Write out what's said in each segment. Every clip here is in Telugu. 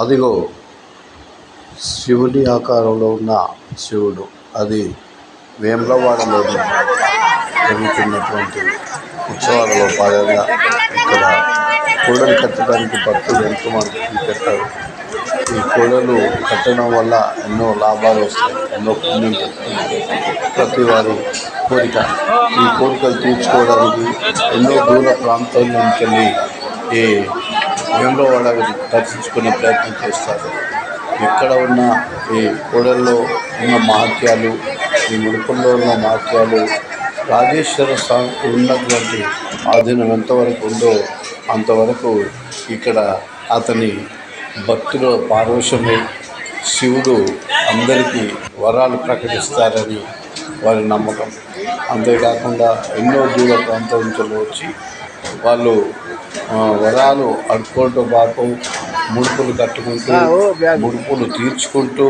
అదిగో శివుని ఆకారంలో ఉన్న శివుడు అది వేములవాడలోని జరుగుతున్నటువంటి ఉత్సవాలలో భాగంగా ఇక్కడ కోడలు కట్టడానికి భక్తులు ఎంతో మంది పెట్టారు ఈ కోడలు కట్టడం వల్ల ఎన్నో లాభాలు వస్తాయి ఎన్నో పుణ్యం ప్రతి వారి కోరిక ఈ కోరికలు తీర్చుకోవడానికి ఎన్నో దూర ప్రాంతాల నుంచి ఈ ఈ వాళ్ళని దర్శించుకునే ప్రయత్నం చేస్తారు. ఎక్కడ ఉన్న ఈ కోడల్లో ఉన్న మహత్యాలు ఈ ముడుపుల్లో ఉన్న మహత్యాలు రాజేశ్వర స్వామికి ఉన్నటువంటి ఆధీనం ఎంతవరకు ఉందో అంతవరకు ఇక్కడ అతని భక్తుల పారవశమై శివుడు అందరికీ వరాలు ప్రకటిస్తారని వారి నమ్మకం. అంతేకాకుండా ఎన్నో దూర ప్రాంతం నుంచి వచ్చి వాళ్ళు వరాలు అడుక్కోవటం పాపం ముడుపులు కట్టుకుంటూ ముడుపులు తీర్చుకుంటూ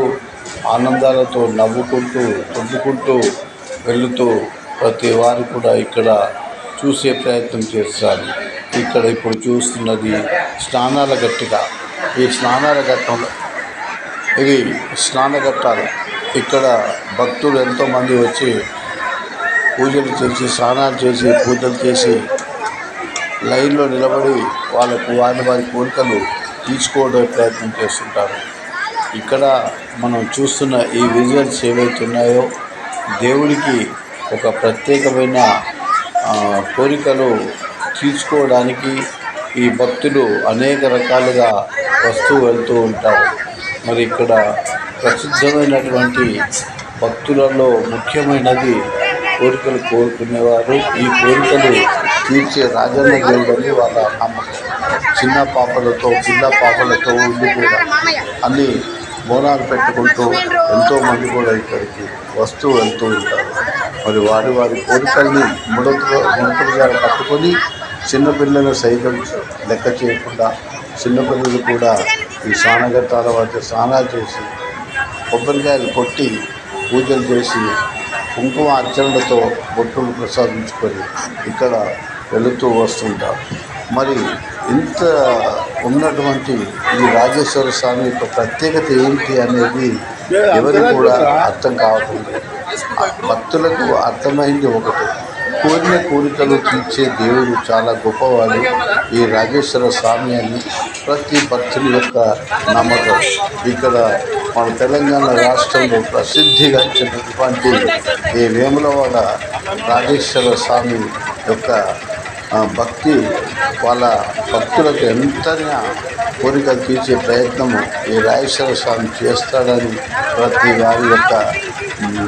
ఆనందాలతో నవ్వుకుంటూ తొద్దుకుంటూ వెళుతూ ప్రతి వారు కూడా ఇక్కడ చూసే ప్రయత్నం చేస్తారు. ఇక్కడ ఇప్పుడు చూస్తున్నది స్నానాల గట్టిగా. ఈ స్నానాల ఘట్టంలో ఇది స్నానఘట్టాలు ఇక్కడ భక్తులు ఎంతోమంది వచ్చి పూజలు చేసి స్నానాలు చేసి పూజలు చేసి లైన్లో నిలబడి వాళ్ళకు వారి వారి కోరికలు తీర్చుకోవడం ప్రయత్నం చేస్తుంటారు. ఇక్కడ మనం చూస్తున్న ఈ విజువల్స్ ఏవైతే ఉన్నాయో దేవుడికి ఒక ప్రత్యేకమైన కోరికలు తీర్చుకోవడానికి ఈ భక్తులు అనేక రకాలుగా వస్తూ వెళ్తూ ఉంటారు. మరి ఇక్కడ ప్రసిద్ధమైనటువంటి భక్తులలో ముఖ్యమైనది కోరికలు కోరుకునేవారు. ఈ కోరికలు తీర్చే రాజన్న దేవుడని వాళ్ళ నమ్మకం చిన్న పాపలతో పిల్ల పాపలతో ఉండి కూడా అన్ని బోనాలు పెట్టుకుంటూ ఎంతోమంది కూడా ఇక్కడికి వస్తూ వెళ్తూ ఉంటారు. మరి వారి వారి కోరికల్ని ముడతలు ముడతలుగా పట్టుకొని చిన్నపిల్లలు సైతం లెక్క చేయకుండా చిన్నపిల్లలు కూడా ఈ స్నానఘట్టాల వద్ద స్నానాలు చేసి కొబ్బరికాయలు కొట్టి పూజలు చేసి కుంకుమ అర్చనలతో బొట్టులు ప్రసాదించుకొని ఇక్కడ వెళుతూ వస్తుంటారు. మరి ఇంత ఉన్నటువంటి ఈ రాజేశ్వర స్వామి యొక్క ప్రత్యేకత ఏంటి అనేది ఎవరికి కూడా అర్థం కావట్లేదు. భక్తులకు అర్థమైంది ఒకటి. కోరిన కోరికలు తీర్చే దేవుడు చాలా గొప్పవాడు. ఈ రాజేశ్వర స్వామి అని ప్రతి భక్తుని యొక్క నమ్మకం. ఇక్కడ మన తెలంగాణ రాష్ట్రంలో ప్రసిద్ధిగాంచినటువంటి ఈ వేములవాడ రాజేశ్వర స్వామి యొక్క భక్తి వాళ్ళ భక్తులకు ఎంతైనా కోరికలు తీర్చే ప్రయత్నము ఈ రాజేశ్వర స్వామి చేస్తాడని ప్రతి వారి యొక్క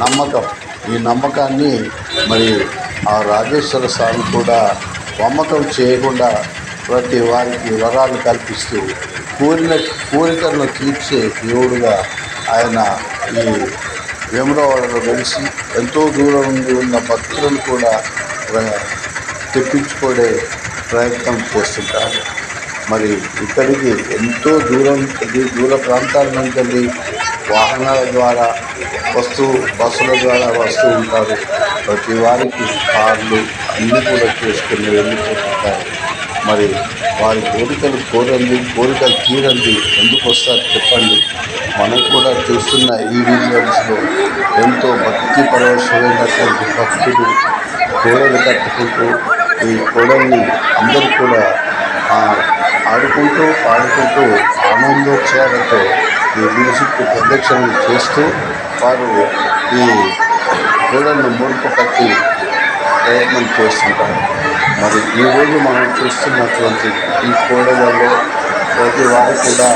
నమ్మకం. ఈ నమ్మకాన్ని మరి ఆ రాజేశ్వర స్వామి కూడా నమ్మకం చేయకుండా ప్రతి వారికి వరాలు కల్పిస్తూ కోరిన కోరికలను తీర్చే దేవుడుగా ఆయన ఈ వేములవాడలో వెలిసి ఎంతో దూరం నుండి ఉన్న భక్తులను కూడా తెప్పించుకునే ప్రయత్నం చేస్తుంటారు. మరి ఇక్కడికి ఎంతో దూరం దూ- దూర ప్రాంతాల నుంచి వెళ్ళి వాహనాల ద్వారా వస్తూ బస్సుల ద్వారా వస్తూ ఉంటారు. ప్రతి వారికి కార్లు అన్నీ కూడా చేసుకుని వెళ్ళిపోతుంటారు. మరి వారి కోరికలు కోరండి కోరికలు తీరండి. ఎందుకు వస్తారు చెప్పండి. మనం కూడా చూస్తున్న ఈ వీడియోస్లో ఎంతో భక్తి పరవశమైనటువంటి భక్తులు కోరలు కట్టుకుంటూ ఈ కోడల్ని అందరూ కూడా ఆడుకుంటూ పాడుకుంటూ ఆనందోత్సవాలతో ఈ మ్యూజిక్ ప్రదక్షిణలు చేస్తూ వారు ఈ కోడలను మురుపు కట్టి ప్రయత్నం చేస్తుంటారు. మరి ఈరోజు మనం చూస్తున్నటువంటి ఈ కోడలలో ప్రతి వారు కూడా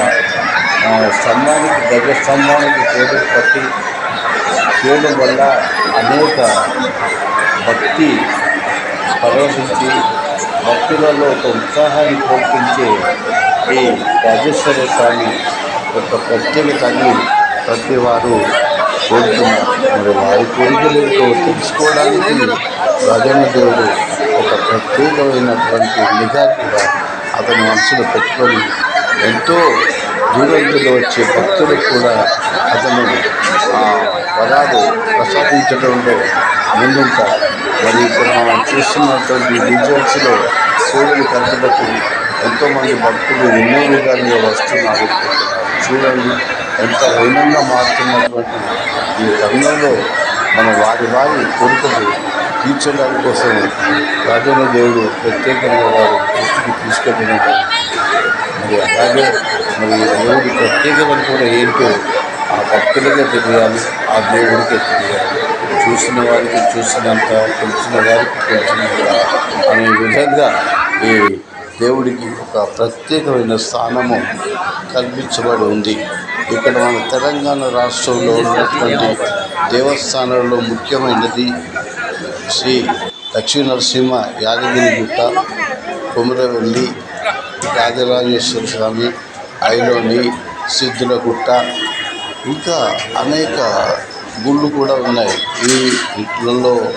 స్తంభానికి గజ స్తంభానికి పేరు కట్టి చేయడం వల్ల అనేక భక్తి ప్రవేశించి భక్తులలో ఒక ఉత్సాహాన్ని కోల్పించే ఈ రాజేశ్వర స్వామి యొక్క ప్రత్యేకతని ప్రతి వారు కోరుతున్నారు. మరి వారి కోరికలతో తెలుసుకోవడానికి రాజన్న దేవుడు ఒక ప్రత్యేకమైనటువంటి నిఘాటుగా అతని మనసులో పెట్టుకొని ఎంతో దూరంలో వచ్చే భక్తులకు కూడా అతను ఆ వరాలు ప్రసాదించడంలో ముందుంటారు. మరి ఇప్పుడు మనం చూస్తున్నటువంటి విజువల్స్లో సూర్యుని కట్టుటకు ఎంతోమంది భక్తులు ఎన్నో విధాలుగా వస్తున్నారు. చూడండి ఎంత వైనంగా మారుతున్నటువంటి ఈ తరుణంలో మనం వారి వారి కోరికలు తీర్చడం కోసం రాజన్న దేవుడు ప్రత్యేకంగా వారు దృష్టికి తీసుకెళ్ళినట్టు మరి అలాగే మరి దేవుడి ప్రత్యేకత కూడా ఏంటో భక్తులకే తెలియాలి ఆ దేవుడికే తెలియాలి. చూసిన వారికి చూసినంత తెలిసిన వారికి తెలిసినంత అనే విధంగా ఈ దేవుడికి ఒక ప్రత్యేకమైన స్థానము కల్పించబడి ఉంది. ఇక్కడ మన తెలంగాణ రాష్ట్రంలో ఉన్నటువంటి దేవస్థానాల్లో ముఖ్యమైనది శ్రీ లక్ష్మీ నరసింహ యాదగిరిగుట్ట కుమరవెల్లి రాజరాజేశ్వర స్వామి ఐలోని సిద్ధులగుట్ట ఇంకా అనేక గుళ్ళు కూడా ఉన్నాయి. ఈ వీటిలలో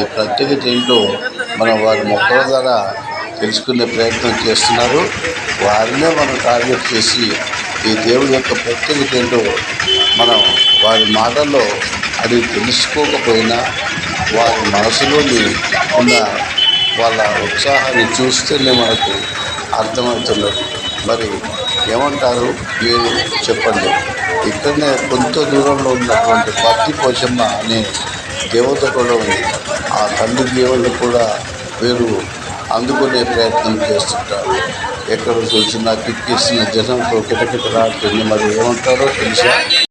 ఈ ప్రత్యేకత ఏంటో మనం వారి మొక్కల ద్వారా తెలుసుకునే ప్రయత్నం చేస్తున్నారు. వారినే మనం టార్గెట్ చేసి ఈ దేవుడి యొక్క ప్రత్యేకత ఏంటో మనం వారి మాటల్లో అది తెలుసుకోకపోయినా వారి మనసులోని ఉన్న వాళ్ళ ఉత్సాహాన్ని చూస్తేనే మనకు అర్థమవుతున్నది. మరి ఏమంటారు? మీరు చెప్పండి. ఇక్కడనే కొంత దూరంలో ఉన్నటువంటి పత్తి పోషమ్మ అనే దేవత కూడా ఉంది ఆ తల్లి దేవుళ్ళు కూడా వీరు అందుకునే ప్రయత్నం చేస్తుంటారు. ఎక్కడ చూసినా కిక్కిసిన జనంతో కిటకిటలాడుతుంది. మరి ఏమంటారో తెలుసా?